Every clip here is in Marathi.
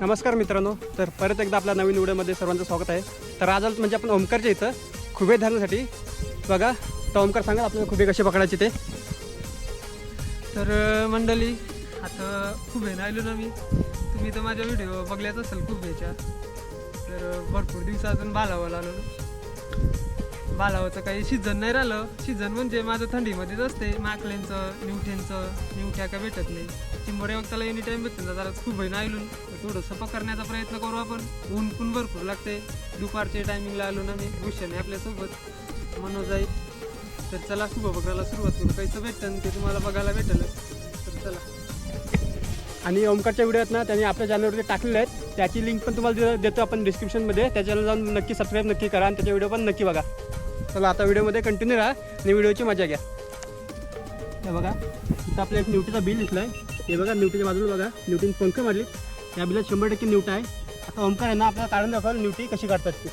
नमस्कार मित्रांनो तर परत एकदा आपल्या नवीन व्हिडिओमध्ये सर्वांचं स्वागत आहे. तर आज म्हणजे आपण ओमकारच्या इथं खुबे धरण्यासाठी बघा तर ओमकार सांगा आपल्याला खुबे कसे पकडायचे ते. तर मंडळी आता खूप आहे आलो ना मी. तुम्ही तर माझ्या व्हिडिओ बघल्याच असेल खूप तर भरपूर दिवसातून बालावाला आलो बालावाचं काही सीझन नाही राहिलं. सीझन म्हणजे माझं थंडीमध्येच असते. माकल्यांचं निवठ्यांचं निवठ्या काय भेटत नाही. चिंबोऱ्या वक्ताला एनी टाईम भेटतं. ना जरा खूप आहे आयलून थोडंसं पकडण्याचा प्रयत्न करू आपण. ऊन पण भरपूर लागते. दुपारच्या टायमिंगला आलो ना मी. भूषण आहे आपल्यासोबत. मनोज आहे तर चला खूप बघायला सुरुवात करू. काहीचं भेटतं ते तुम्हाला बघायला भेटेल. तर चला. आणि ओमकारच्या व्हिडिओत ना त्यांनी आपल्या चॅनलवरती टाकलेले आहेत. त्याची लिंक पण तुम्हाला दे- देतो आपण डिस्क्रिप्शनमध्ये त्या चॅनल जाऊन नक्की सबस्क्राईब नक्की करा आणि त्याचे व्हिडिओ पण नक्की बघा. चला आता व्हिडिओमध्ये कंटिन्यू राहा आणि व्हिडिओची मजा घ्या. हे बघा इथं आपल्या एक न्यूटीचा बिल दिसला आहे हे बघा न्यूटीच्या बाजूला बघा न्यूटीन पंख मारली? या बिलात शंभर टक्के न्यूट आहे. आता ओमकार आहे ना आपल्याला काढून दाखवाल न्यूटी कशी काढतात ते.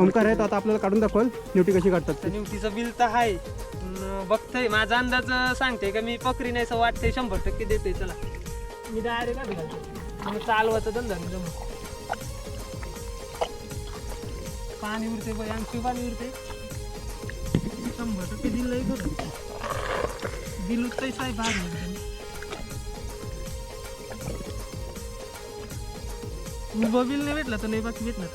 ओमकार आहे तर आता आपल्याला काढून दाखवाल न्यूटी कशी काढतात ते. निवतीचं बिल तर आहे. पण बघतोय. माझा अंदाज सांगते का मी पकरी नाही असं वाटतंय शंभर टक्के देते चला. मी डायरेक्ट चालवाचा धंदा. मी पाणी उरते बाई आणखी पाणी उरते. शंभर टक्के दिलंय खरं. बिल उठतंय साहेब भाग उभं बिल नाही भेटला तर नाही बाकी भेटणार.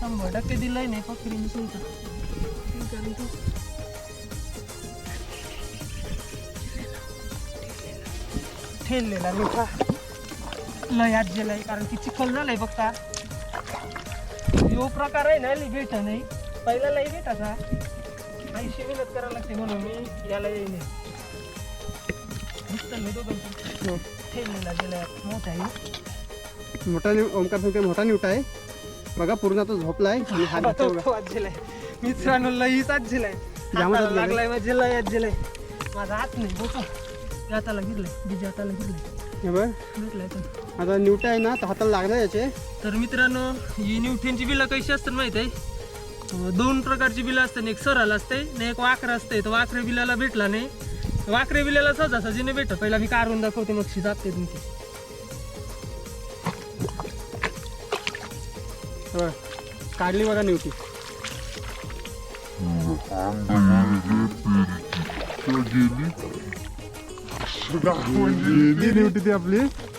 शंभर टक्के दिलंय नाही पकडी मी सुलता तू ठेललेला मिठा लय आज गेलाय कारण की चिखल झालाय बघता. यो प्रकार आहे ना लई भेट नाही. पहिला लई भेटाचा ऐंशी मेहनत करायला लागते म्हणून मी याला येईन. दिसतं नाही दोघं ठेललेला गेलाय. मोठा आहे. मोठा न्यू ओमकार सांगते मोठा न्यूटा आहे. बघा पूर्ण आता झोपला आहे आणि हात तो बघा. आज झालाय मित्रांनो हाताला आज झालाय. लागलाय माझे लय आज झालाय माझा हात नाही बोका हाताला गिरलाय बीजा हाताला गिरलाय हे बघ. आता न्यूटा आहे ना तर हाताला लागणार याचे. तर मित्रांनो ही न्यूठ्यांची बिलं कशी असतात माहीत आहे? दोन प्रकारची बिलं असतात. एक सरळ असते आणि एक वाकरं असते. तर वाकरे बिलाला भेटला नाही. वाकरे बिलाला सहजासहजी नाही भेटत पहिला मी काढून दाखवते मग शिजाते तुमची. हे बघ. काढली बघा न्यूटी गेली न्यूटी ती आपली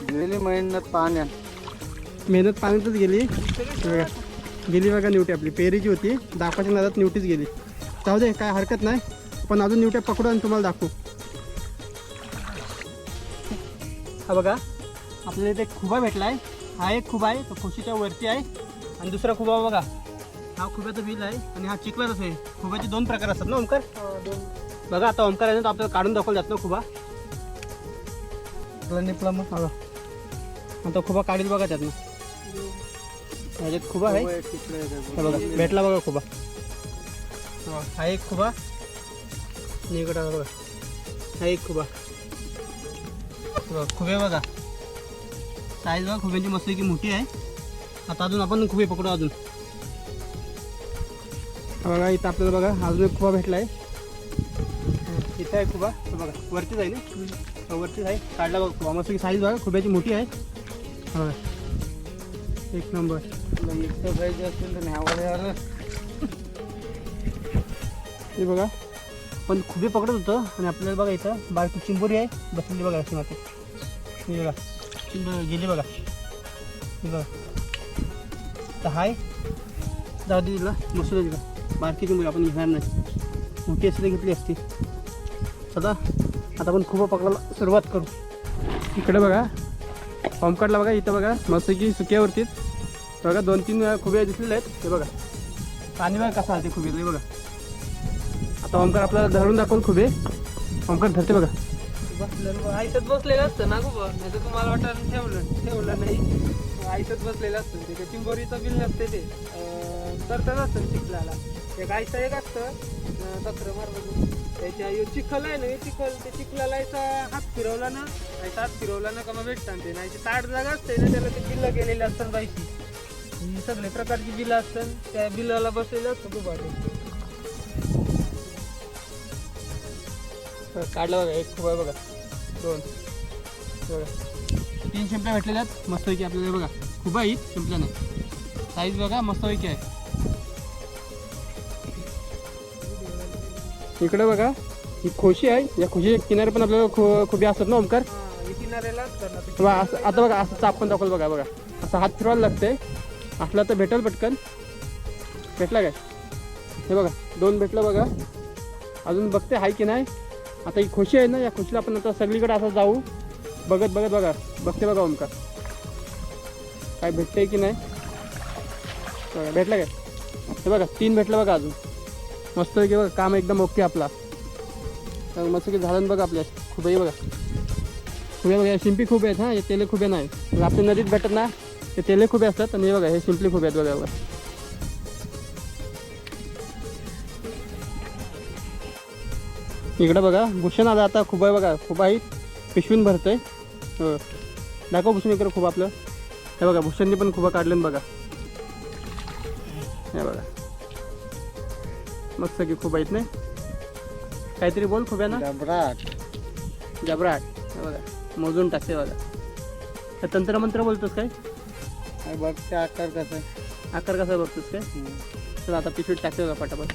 गेली मेहनत पाण्यात मेहनत पाण्यातच गेली. हे बघा. गेली बघा न्यूटी आपली. पेरीची होती. दाखवायच्या नादात न्यूटीच गेली. जाऊ दे काय हरकत नाही. पण अजून न्यूट्या पकडू आणि तुम्हाला दाखवू. हा बघा. आपल्याला इथे खुबा भेटला आहे हा एक खुबा आहे. तो खुशीच्या वरती आहे. आणि दुसरा खुबा बघा. हा खुब्याचं बिल आहे. आणि हा चिकलाच आहे. खुब्याचे दोन प्रकार असतात ना ओमकार? बघा आता ओमकार आहे ना तो आपल्याला काढून दाखवला जात ना खुबा. निपला मग. बघा आता खुबा काढील बघा त्यातनं. ह्याच्यात खुबा आहे. हे बघा भेटला बघा खुबा. हा, हा एक खुबा. आणि हा बघा. हा एक खुबा. हे बघा, खुबे बघा. साईज बघा खुब्यांची मस्त की मोठी आहे. आता अजून आपण खुबे पकडू अजून. हा बघा इथं आपल्याला बघा अजून एक खुबा भेटला आहे इथं आहे खुबा. हे बघा वरतीच आहे ना? वरतीच आहे. काढला बघा खुबा मस्त की साईज बघा खुब्याची मोठी आहे. हा बघा. एक नंबर एक्सरसाइज असेल तर न्यावं हे बघा. पण खुबे पकडत होतं आणि आपल्याला बघा इथं बारकी चिंबोरी आहे. बसलेली बघा अशी माती हे बघा. चिंब गेली बघा. हे बघा. तर हाय. जाऊ दे तिला. मस्त बारकी चिंबोरी आपण घेणार नाही. मोठी तर घेतली असती. आता आता आपण खूप पकडायला सुरुवात करू. इकडे बघा. पंपकडला बघा इथं बघा. मस्त की सुक्यावरतीच बघा दोन तीन खुबे दिसलेले आहेत. हे बघा. पाणी बघा कसं आलं ते खुबे हे बघा. आता ओमकार आपल्याला धरून दाखवून खुबे. ओमकार धरते बघा. बसलेलं. बसलेलं असतं ना खूप नाही तर तुम्हाला वाटत ठेवलं ठेवलं नाही. आयसत बसलेलं असतं ते. चिंबोरीचं बिल नसते ते. अं, तरतच असतं चिखलाला. एक आयसा एक असतं तक्र मारलं त्याच्या चिखल आहे ना हे चिखल. ते चिखलाला याचा हात फिरवला ना याचा हात फिरवला ना का मग भेटतात ते. नाही ताट जागा असते ना त्याला ते बिल्लं केलेले असतात बाईची. सगळे प्रकारची बिलं असतात. त्या बिलाला बसलेलं असतं खूप वाटे काढलं बघा एक खूप आहे बघा. दोन. बघा तीन शिंपल्या भेटलेल्या आहेत. मस्तपैकी आपल्याला बघा खूप आहे शिंपल्या नाही. साईज बघा मस्तपैकी आहे. इकडे बघा ही खोशी आहे. या खोशीच्या किनारे पण आपल्याला खो खुबे असतात ना ओमकार? किनाऱ्याला. बघा असं आता बघा असं चापण दाखवलं बघा बघा. असं हात फिरवायला लागतंय. असला तर भेटेल पटकन. भेटला काय? हे बघा दोन भेटलं बघा. अजून बघते आहे की नाही? आता ही खोशी आहे ना या खोशीला आपण आता सगळीकडे असं जाऊ. बघत बघत बघा. बघते बघा ओमकार काय भेटतंय की नाही? बघा भेटलं काय? हे बघा तीन भेटलं बघा अजून. मस्त की बघा काम एकदम ओके आपला. मस्त की झालं ना बघा आपल्या. खूप बघा. खुबे बघा शिंपी खूप आहेत हां. हे तेले खुबे नाही मग आपल्या नदीत भेटत ना ते तेले खुबे असतात. आणि हे बघा हे शिंपली खूप आहेत बघा बघा. इकडं बघा भूषण आला आता खूप आहे बघा. खूप आहे. पिशवीन भरतंय. हो दाखव भूषण इकडं खूप आपलं. हे बघा भूषणनी पण खूप काढलं बघा. हे बघा. मस्त की खूप आहेत नाही? काहीतरी बोल खूप आहे ना डबराट जबराट. हे बघा मोजून टाकते बघा. तंत्रमंत्र बोलतोस काय? आणि बघ ते आकार कसं आकार कसा बघतोस काय? चल आता पिशवीत टाकते बघा पटापट.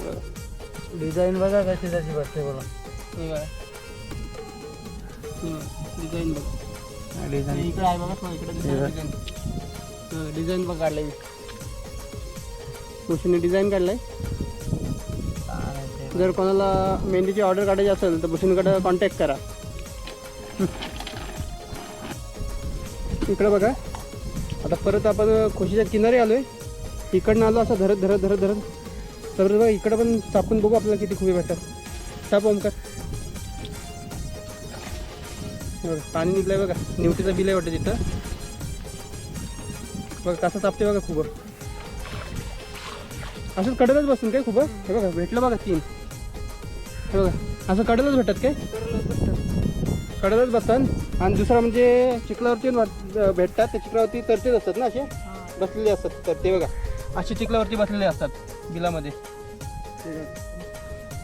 बघा डिझाईन बघा कशी त्याची बसते बोला. हे बघा. डिझाईन बघ डिझाईन इकडे आहे बघा इकडे. डिझाईन. डिझाईन बघ काढलाय भूषणने डिझाईन काढलाय? जर कोणाला मेहंदीची ऑर्डर काढायची असेल तर भूषणकडे कॉन्टॅक्ट करा. इकडं बघा. आता परत आपण खोशीच्या किनारी आलोय. इकडनं आलो असं धरत धरत धरत धरत. तर बघा इकडं पण चापून बघू आपल्याला किती खुबे भेटतात. चाप ओमकार. बघा पाणी निघलंय बघा. निवटीचं बिल आहे वाटतं तिथं. बघा कसं चापते बघा खूप. असंच कडलच बसून काय खूप? हे बघा भेटलं बघा तीन. हे बघा असं कडलच भेटत काय? कडलच बसतात आणि दुसरं म्हणजे चिखलावरती भेटतात त्या चिखलावरती तरतेच असतात ना असे? बसलेले असतात तर ते बघा. असे चिखलावरती बसलेले असतात बिलामध्ये.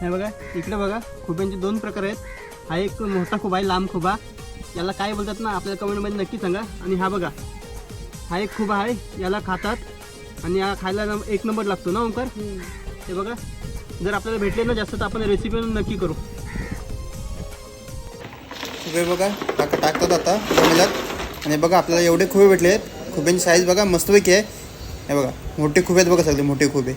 हे बघा इकडे बघा खुब्यांचे दोन प्रकार आहेत. हा एक मोठा खुबा आहे लांब खुबा. याला काय बोलतात ना आपल्या कमेंटमध्ये नक्की सांगा. आणि हा बघा हा एक खुबा आहे याला खातात. आणि हा खायला एक नंबर लागतो ना ओंकार? हे बघा जर आपल्याला भेटले ना जास्त तर आपण रेसिपी नक्की करू. खुबे बघा टाक टाकतात आता जमिलात आणि बघा आपल्याला एवढे खुबे भेटले आहेत खुब्यांची साईज बघा मस्तपैकी आहे. हे बघा मोठे खुबे आहेत बघा सगळे मोठे खुबे